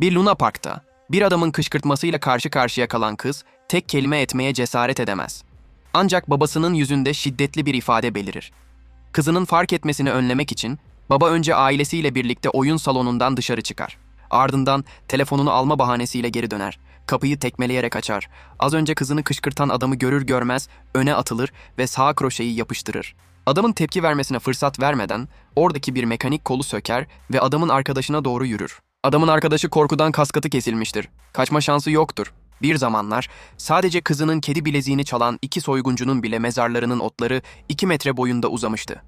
Bir Luna Park'ta bir adamın kışkırtmasıyla karşı karşıya kalan kız tek kelime etmeye cesaret edemez. Ancak babasının yüzünde şiddetli bir ifade belirir. Kızının fark etmesini önlemek için baba önce ailesiyle birlikte oyun salonundan dışarı çıkar. Ardından telefonunu alma bahanesiyle geri döner. Kapıyı tekmeleyerek açar. Az önce kızını kışkırtan adamı görür görmez öne atılır ve sağ kroşeyi yapıştırır. Adamın tepki vermesine fırsat vermeden oradaki bir mekanik kolu söker ve adamın arkadaşına doğru yürür. Adamın arkadaşı korkudan kaskatı kesilmiştir. Kaçma şansı yoktur. Bir zamanlar sadece kızının kedi bileziğini çalan iki soyguncunun bile mezarlarının otları iki metre boyunda uzamıştı.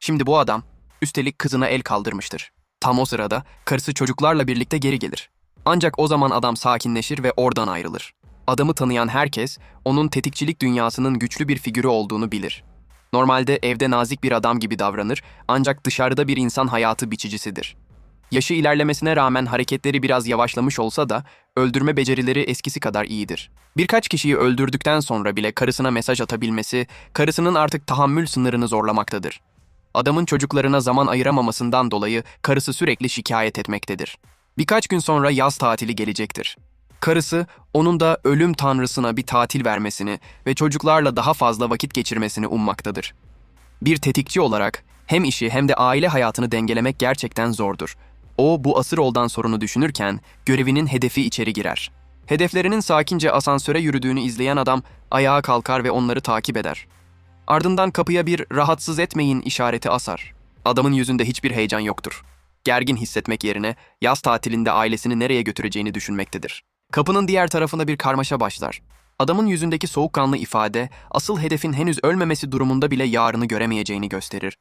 Şimdi bu adam üstelik kızına el kaldırmıştır. Tam o sırada karısı çocuklarla birlikte geri gelir. Ancak o zaman adam sakinleşir ve oradan ayrılır. Adamı tanıyan herkes onun tetikçilik dünyasının güçlü bir figürü olduğunu bilir. Normalde evde nazik bir adam gibi davranır ancak dışarıda bir insan hayatı biçicisidir. Yaşı ilerlemesine rağmen hareketleri biraz yavaşlamış olsa da öldürme becerileri eskisi kadar iyidir. Birkaç kişiyi öldürdükten sonra bile karısına mesaj atabilmesi, karısının artık tahammül sınırını zorlamaktadır. Adamın çocuklarına zaman ayıramamasından dolayı karısı sürekli şikayet etmektedir. Birkaç gün sonra yaz tatili gelecektir. Karısı onun da ölüm tanrısına bir tatil vermesini ve çocuklarla daha fazla vakit geçirmesini ummaktadır. Bir tetikçi olarak hem işi hem de aile hayatını dengelemek gerçekten zordur. O bu asır oldan sorunu düşünürken görevinin hedefi içeri girer. Hedeflerinin sakince asansöre yürüdüğünü izleyen adam ayağa kalkar ve onları takip eder. Ardından kapıya bir rahatsız etmeyin işareti asar. Adamın yüzünde hiçbir heyecan yoktur. Gergin hissetmek yerine yaz tatilinde ailesini nereye götüreceğini düşünmektedir. Kapının diğer tarafında bir karmaşa başlar. Adamın yüzündeki soğukkanlı ifade, asıl hedefin henüz ölmemesi durumunda bile yarını göremeyeceğini gösterir.